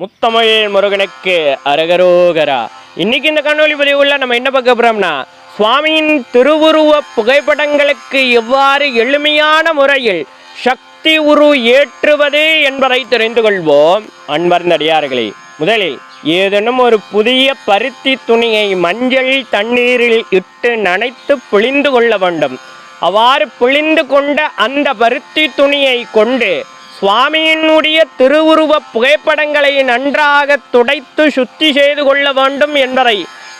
முத்தமிழ் முருகனுக்கு அரகரோகரா. இன்னைக்கு இந்த காணொளி பதிவுல நம்ம என்ன பார்க்க போறோம்னா சுவாமியின் திருவுருவ புகைப்படங்களுக்கு எவ்வாறு எளிமையான முறையில் சக்தி உரு ஏற்றுவது என்பதை தெரிந்து கொள்வோம். அன்பர்ந்தடியார்களே முதலில் ஏதேனும் ஒரு புதிய பருத்தி துணியை மஞ்சள் தண்ணீரில் இட்டு நனைத்து பிழிந்து கொள்ள வேண்டும். அவ்வாறு பிழிந்து கொண்ட அந்த பருத்தி துணியை கொண்டு சுவாமியினுடைய திருவுருவ புகைப்படங்களை நன்றாக துடைத்து சுத்தி செய்து கொள்ள வேண்டும் என்பதை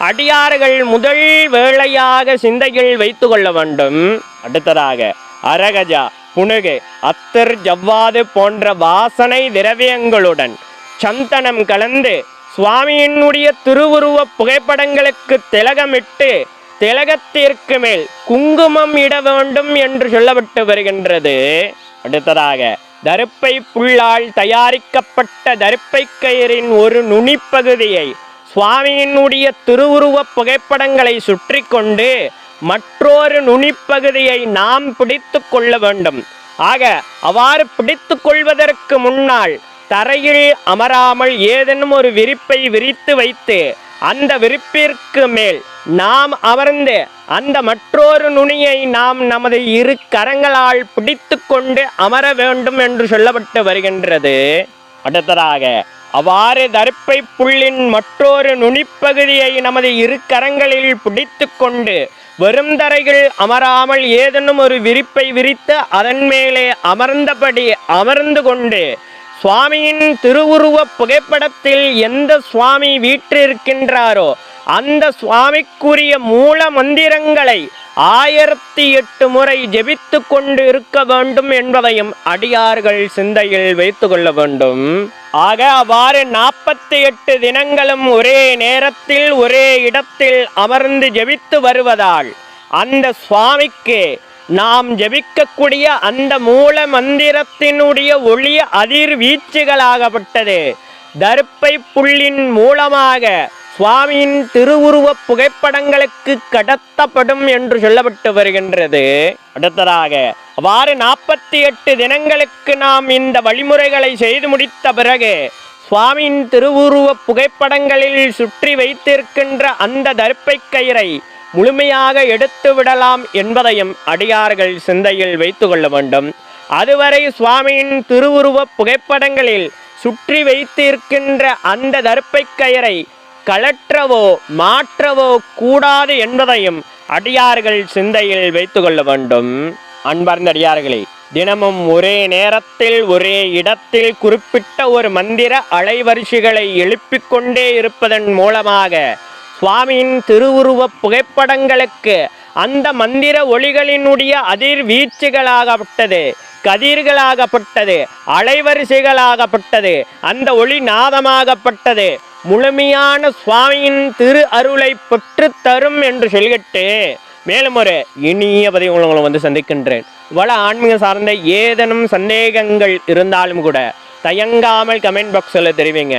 அடியார்கள் முதல் வேளையாக சிந்தையில் வைத்து கொள்ள வேண்டும். அடுத்ததாக அரகஜா புனுகு அத்தர் ஜவ்வாது போன்ற வாசனை திரவியங்களுடன் சந்தனம் கலந்து சுவாமியினுடைய திருவுருவ புகைப்படங்களுக்கு திலகமிட்டு திலகத்திற்கு மேல் குங்குமம் இட வேண்டும் என்று சொல்லப்பட்டு வருகின்றது. அடுத்ததாக தருப்பை புல்லால் தயாரிக்கப்பட்ட தருப்பை கயிறின் ஒரு நுனிப்பகுதியை சுவாமியினுடைய திருவுருவ புகைப்படங்களை சுற்றி கொண்டு மற்றொரு நுனிப்பகுதியை நாம் பிடித்து கொள்ள வேண்டும். ஆக அவ்வாறு பிடித்து கொள்வதற்கு முன்னால் தரையில் அமராமல் ஏதேனும் ஒரு விரிப்பை விரித்து வைத்து அந்த விரிப்பிற்கு மேல் நாம் அமர்ந்து அந்த மற்றொரு நுனியை நாம் நமது இரு கரங்களால் பிடித்து கொண்டு அமர வேண்டும் என்று சொல்லப்பட்டு வருகின்றது. அடுத்ததாக அவ்வாறு தருப்பை புள்ளின் மற்றொரு நுனிப்பகுதியை நமது இரு கரங்களில் பிடித்து கொண்டு வெறும் தரையில் அமராமல் ஏதேனும் ஒரு விரிப்பை விரித்து அதன் மேலே அமர்ந்தபடி அமர்ந்து கொண்டு சுவாமியின் திருவுருவ புகைப்படத்தில் எந்த சுவாமி வீற்றிருக்கின்றாரோ அந்த சுவாமிக்குரிய மூல மந்திரங்களை ஆயிரத்தி எட்டு முறை ஜெபித்து கொண்டு இருக்க வேண்டும் என்பதையும் அடியார்கள் சிந்தையில் வைத்து கொள்ள வேண்டும். ஆக அவ்வாறு நாற்பத்தி எட்டு தினங்களும் ஒரே நேரத்தில் ஒரே இடத்தில் அமர்ந்து ஜெபித்து வருவதால் அந்த சுவாமிக்கு நாம் ஜெபிக்கக்கூடிய அந்த மூல மந்திரத்தினுடைய ஒளி அதிர் வீச்சுகளாகப்பட்டது தர்ப்பை புள்ளின் மூலமாக சுவாமியின் திருவுருவ புகைப்படங்களுக்கு கடத்தப்படும் என்று சொல்லப்பட்டு வருகின்றது. அடுத்ததாக அவ்வாறு நாற்பத்தி எட்டு தினங்களுக்கு நாம் இந்த வழிமுறைகளை செய்து முடித்த பிறகு சுவாமியின் திருவுருவ புகைப்படங்களில் சுற்றி வைத்திருக்கின்ற அந்த தர்ப்பை கயிறை முழுமையாக எடுத்து விடலாம் என்பதையும் அடியார்கள் சிந்தையில் வைத்து கொள்ள வேண்டும். அதுவரை சுவாமியின் திருவுருவ புகைப்படங்களில் சுற்றி வைத்திருக்கின்ற அந்த தர்ப்பை கயிறை கலற்றவோ மாற்றவோ கூடாது என்பதையும் அடியார்கள் சிந்தையில் வைத்து கொள்ள வேண்டும். அன்பார்ந்த அடியார்களே தினமும் ஒரே நேரத்தில் ஒரே இடத்தில் குறிப்பிட்ட ஒரு மந்திர அலைவரிசைகளை எழுப்பிக்கொண்டே இருப்பதன் மூலமாக சுவாமியின் திருவுருவ புகைப்படங்களுக்கு அந்த மந்திர ஒளிகளினுடைய அதிர் வீச்சுகளாகப்பட்டது கதிர்களாகப்பட்டது அலைவரிசைகளாகப்பட்டது அந்த ஒளி நாதமாகப்பட்டது. முழுமையான சுவாமியின் திரு அருளை பெற்று தரும் என்று சொல்லிட்டு மேலும் ஒரு இனிய பதிவு உங்களை வந்து சந்திக்கின்றேன். இவ்வளவு ஆன்மீக சார்ந்த ஏதேனும் சந்தேகங்கள் இருந்தாலும் கூட தயங்காமல் கமெண்ட் பாக்ஸில் தெரிவிங்க.